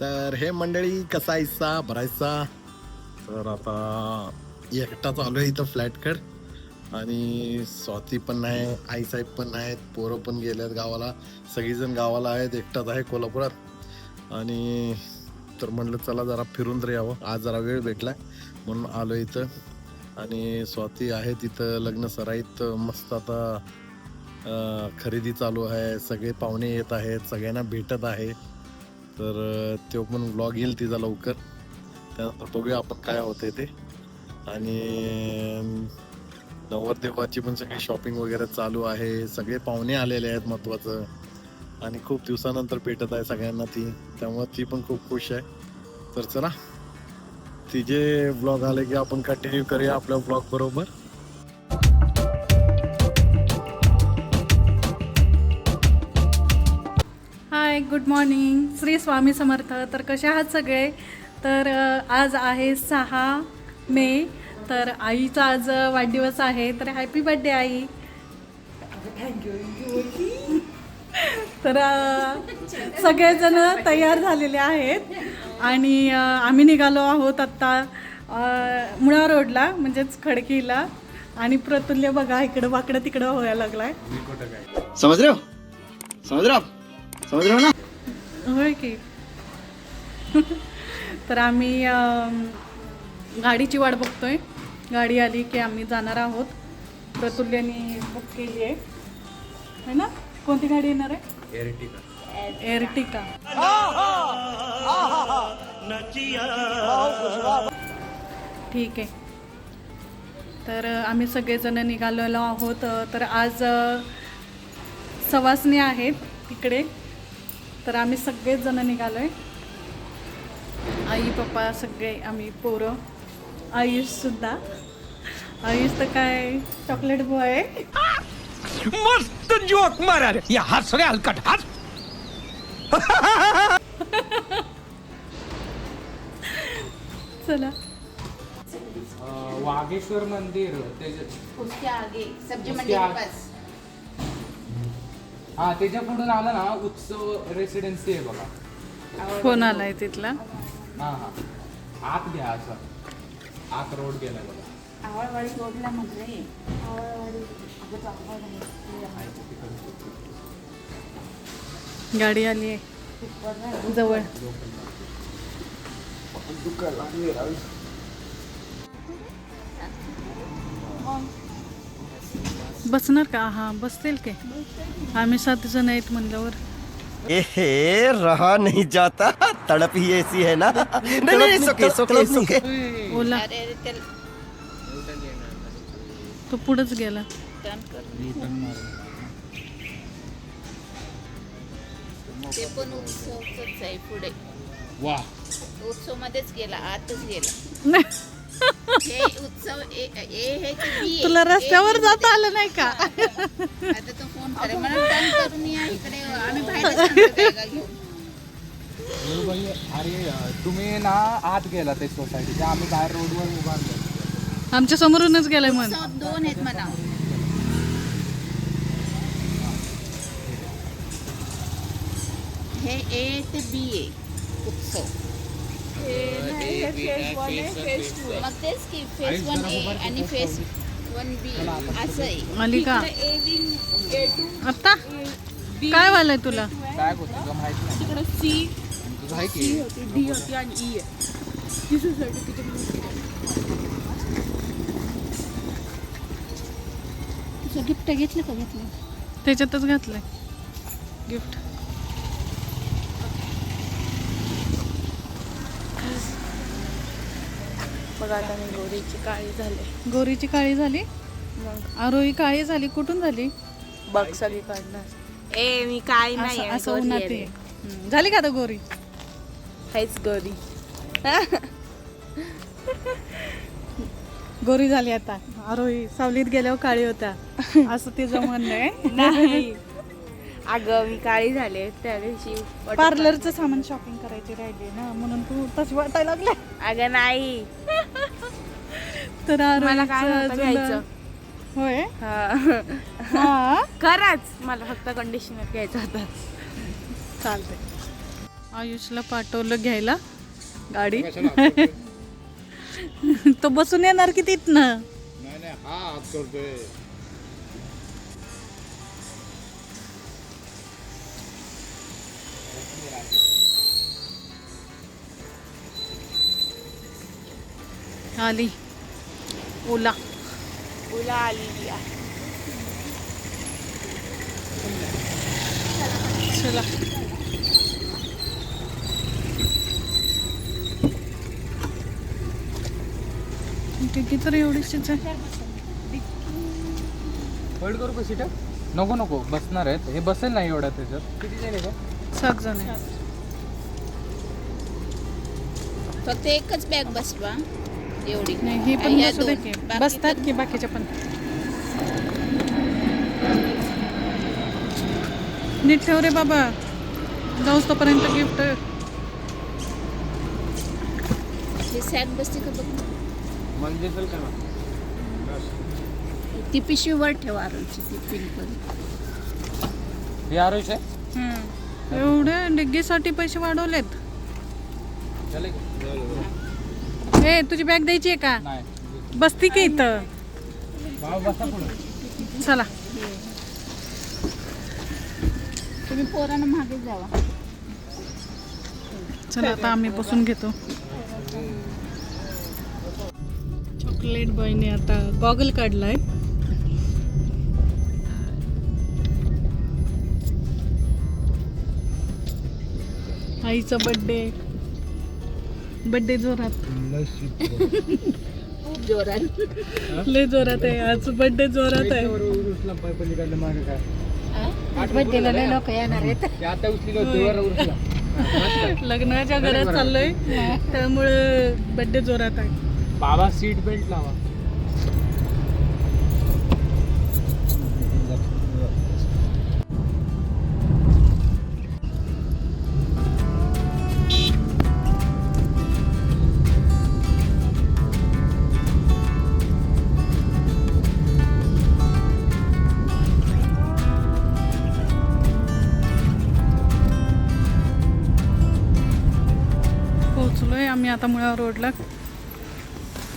तर हे मंडळी कसा इसा भरायचा तर आता एकटाच आलो आहे इथं फ्लॅटकड. आणि स्वाती पण नाही आईसाहेब पण नाहीत पोरं पण गेले आहेत गावाला. सगळीजण गावाला आहेत एकटाच आहे कोल्हापुरात. आणि तर म्हणलं चला जरा फिरून तर यावं. आज जरा वेळ भेटला म्हणून आलो इथं. आणि स्वाती आहे तिथं लग्न सराईत मस्त आता खरेदी चालू आहे. सगळे पाहुणे येत आहेत सगळ्यांना भेटत आहे. तर तो पण ब्लॉग येईल तिचा लवकर. त्यानंतर बघूया आपण काय होतंय ते. आणि नवरदेवाची पण सगळी शॉपिंग वगैरे चालू आहे. सगळे पाहुणे आलेले आहेत महत्वाचं. आणि खूप दिवसानंतर भेटत आहे सगळ्यांना ती. त्यामुळे ती पण खूप खुश आहे. तर चला तिचे ब्लॉग आले की आपण कंटिन्यू करूया आपल्या ब्लॉग बरोबर. Good morning Shri Swami Samarth. तर कसे आहात सगळे? तर आज आहे सहा मे. तर आईचा आज वाढदिवस आहे. तर हॅपी बर्थडे आई. तर सगळेजण तयार झालेले आहेत. आणि आम्ही निघालो आहोत आत्ता मुळा रोडला म्हणजेच खडकीला. आणि प्रतुल्य बघा इकडं वाकडं तिकडं व्हायला लागलाय. समझ रहे हो ना होय की? तर आम्ही गाडीची वाट बघतोय. गाडी आली की आम्ही जाणार आहोत. प्रतुल्यनी बुक केली आहे. है ना? कोणती गाडी येणार आहे? एअरटिका ठीक आहे. तर आम्ही सगळेजण निघालेलो आहोत. तर आज सवासणी आहेत तिकडे तर आम्ही सगळेच जण निघालोय. आई पप्पा सगळे आम्ही पोरं. आयुष सुद्धा. आयुष तर काय चॉकलेट बॉय आहे. मस्त जोक मारा रे. या हस रे हलकट. हस चला. वागेश्वर मंदिर त्याच्या उसके आगे सब्जी मंडी के। पास. हा त्याच्या पुढून आलं ना उत्सव रेसिडेन्सी आहे बघा. फोन आलाय तिथला. हा हा. आत घ्या असं. आत रोड गेलाय बघा. आवळवाडी रोडला म्हटलंय आवळवाडी. गाडी आली आहे. जवळ. बसणार का? हा बसतील की. आम्ही सात जण आहेत म्हणल्यावर. एहे रहा नहीं जाता. तड़प ही ऐसी है ना? नहीं नहीं सोके सोके सोके ओला. तो पुढेच गेला. ते पण उत्सवच आहे पुढे. वा. उत्सव मध्येच गेला आतच गेला. उत्सव ए ए हे. तुला रस्त्यावर ए जाता आलं नाही का आता तो फोन करे मला टर्न करून या इकडे आम्ही बाहेर बॅगा घेऊन अरे तुम्ही ना आत गेला ते सोसायटीच्या आम्ही बाहेर रोडवर उभारलो आमच्या समोरूनच गेलाय म्हण उत्सव दोन आहेत म्हणा हे ए ते बी आहे. उत्सव मग तेच की फेस वन ए आणि फेस वन बी असं आहे. काय व्हायलंय तुला? बॅग होती तुला माहीत नाही. तुझं आहे की? गिफ्ट घेतलं का घेतलं? त्याच्यातच घातलंय. गिफ्ट बघा आता मी गोरीची काळी झाले. गोरीची काळी झाली? मग? आरोही काळी झाली? कुठून झाली? बघ सगळी काढणार. ए मी काळी नाही असं आहे, असं गोरी उन्हात आहे. ये. रे. हम्म. झाली का आता गोरी? हेच गोरी. गोरी झाली आता. आरोही सावलीत गेल्यावर काळी होता असं तिचं म्हणणं आहे. नाही. अगं मी काळी झाले त्या दिवशी. पार्लरचं सामान शॉपिंग करायची राहिली ना म्हणून तू तशी वाटायला लागले. अगं नाही. तर मला काय नव्हतं घ्यायचं. होय? हा. हा? खरंच. मला फक्त कंडिशनर घ्यायचा होता. चालते आयुषला पाठवलं घ्यायला गाडी. तो बसून येणार की तिथनं? आली ओला ओला आलेली आहे चला डिग्गी तर एवढीशीच आहे. होल्ड करू का सीट नको नको. बसणार आहेत. हे बसेल नाही एवढा त्याच्यात? किती जण आहे का सात जण आहे फक्त एकच बॅग बसवा. एवढी. नाही ही पण ह्या बसू दे दोन. की बाकी बसतात की बाकीच्या पण. नीट ठेव रे बाबा. जाऊस तोपर्यंत गिफ्ट हे सॅक बसते का बघ. चल का ती पिशवी वर ठेवा आरोची ती वाली. हे आरुष आहे? एवढे डिग्गीसाठी पैसे वाढवलेत. झालं का? ए तुझी बॅग द्यायची आहे का? नाही. बसती की इथं? बाबा बसा पुढे. चला. तुम्ही पोरांना मागे जावा. चला आता आम्ही बसून घेतो. चॉकलेट बॉयने आता गॉगल काढलाय. आईचा बड्डे बड्डे जोरात. खूप जोरात. लय जोरात आहे. आज बड्डे जोरात आहे. बड्डेला लय लोक येणार आहेत. लग्नाच्या घरात चाललोय. त्यामुळे बड्डे जोरात आहे. बाबा सीट बेल्ट लावा. पोचलोय आम्ही आता मुळा रोडला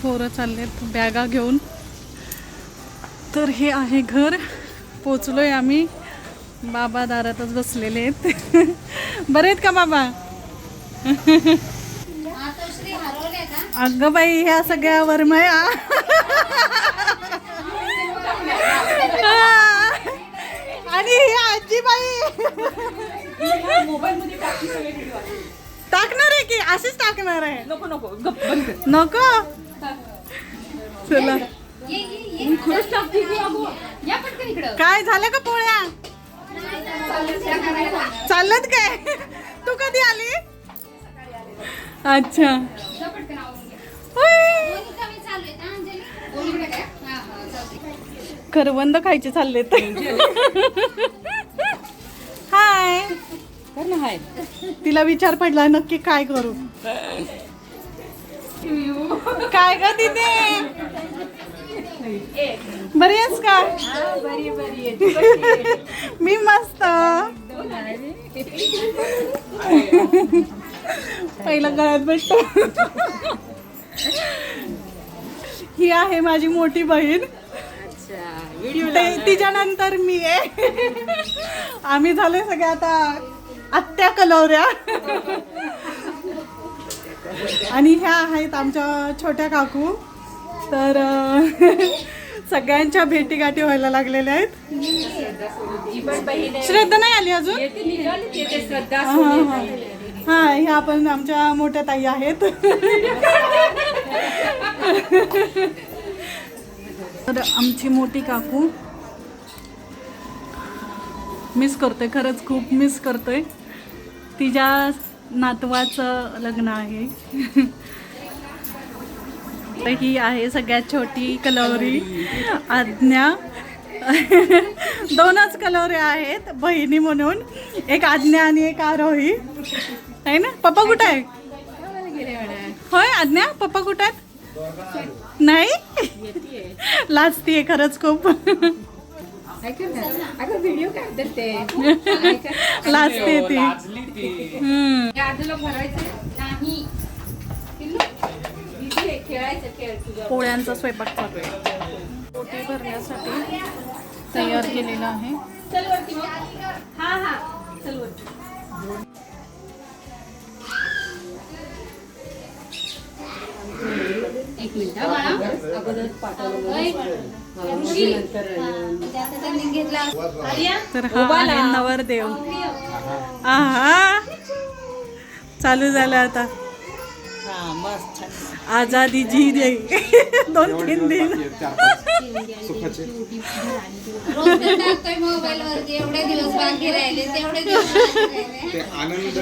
पोरं चाललेत बॅगा घेऊन. तर हे आहे घर. पोचलोय आम्ही. बाबा दारातच बसलेले आहेत. बरे आहेत का बाबा? अगं बाई ह्या सगळ्या वरमया. टाकणार आहे. नको नको नको. चला. काय झालं का पोळ्या? चालत काय? तू कधी आली? अच्छा. होय. करवंद खायचे चाललेत. हाय. तिला विचार पडला नक्की काय करू? काय ग तिथे बरी आहेस का? मी मस्त. पहिला गळ्यात भेटतो ही आहे माझी मोठी बहीण. ते- तिच्यानंतर मी आहे. आम्ही झालोय सगळ्या आता आत्या कलवऱ्या. आणि ह्या आहेत आमच्या छोट्या काकू. तर सगळ्यांच्या भेटीगाठी व्हायला लागलेल्या आहेत. श्रद्धा नाही आली अजून? हा, ह्या पण आमच्या मोठ्या ताई आहेत. तर आमची मोठी काकू. मिस करते खरंच खूप मिस करते तिच्या नातवाचं लग्न आहे. तर ही आहे सगळ्यात छोटी कलवरी आज्ञा. दोनच कलवरे आहेत बहिणी म्हणून. एक आज्ञा आणि एक आरोही. आहे ना? पप्पा कुठं आहे होय आज्ञा? पप्पा कुठं आहेत? नाही? लाजतीये खरंच खूप. अगं व्हिडिओ काढतात ते लाजते ती. लाजली ती. हम्म. आजूला भरायचं नाही पिल्लू, इथे खेळायचं खेळ तुझं पोळ्यांचा स्वयंपाक चालू आहे. पोटी भरण्यासाठी तयार केलेला आहे. चल वरती हा हा. चल वरती. एक मिनिट हा अगोदर घेतला. तर हा आहे नवरदेव आहा. चालू झालं आता. आजादी जी दे दोन तीन दिन. एवढे दिवस बाकी राहिले तेवढे दिवस. आनंद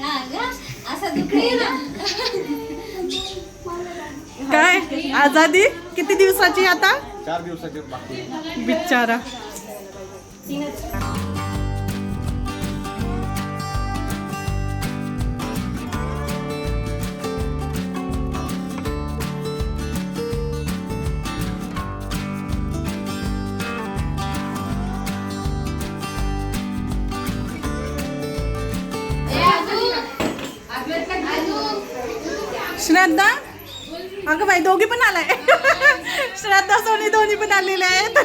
हा? असं काय? आजादी किती दिवसाची आता? चार दिवसाचे बिचारा श्रद्धा? अगं बाई दोघी पण आलाय. श्रद्धा सोनी दोन्ही पण आलेले आहेत.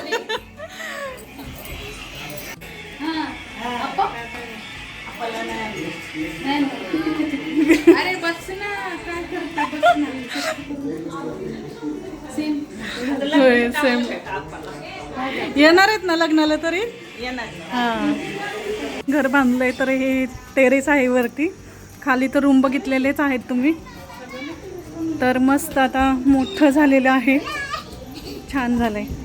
अरे बस ना काय करता बस ना. होय सेम येणार आहेत ना लग्नाला तरी? हा. घर बांधलंय तर हे टेरेस आहे वरती. खाली तर रूम बघितलेलेच आहेत तुम्ही. तर मस्त आता मोठं झालेलं आहे. छान झालं आहे